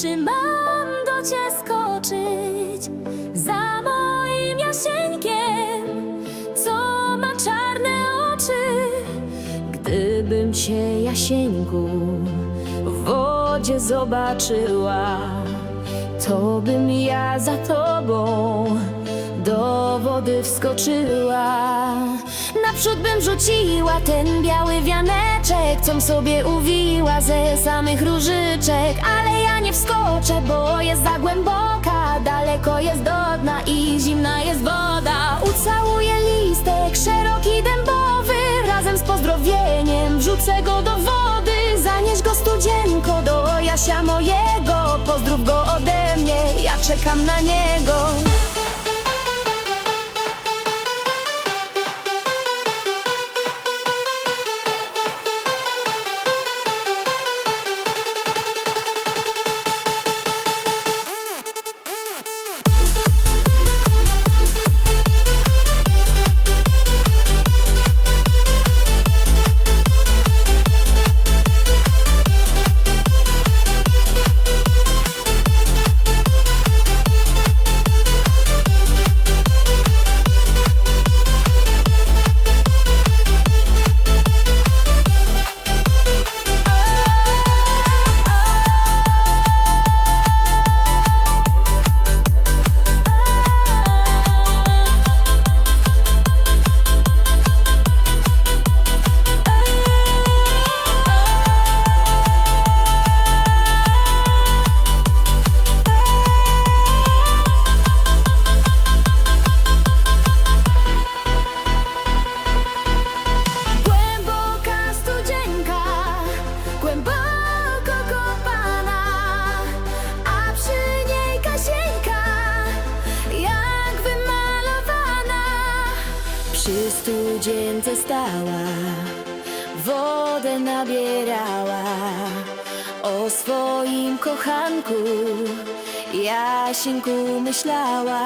Czy mam do cię skoczyć za moim jasieńkiem, co ma czarne oczy? Gdybym cię, jasieńku, w wodzie zobaczyła, to bym ja za tobą do wody wskoczyła. Naprzód bym rzuciła ten biały com sobie uwiła ze samych różyczek. Ale ja nie wskoczę, bo jest za głęboka, daleko jest do dna i zimna jest woda. Ucałuję listek szeroki dębowy, razem z pozdrowieniem wrzucę go do wody. Zanieś go studzienko do Jasia mojego, pozdrów go ode mnie, ja czekam na niego. Przy studzience stała, wodę nabierała, o swoim kochanku Jasieńku myślała.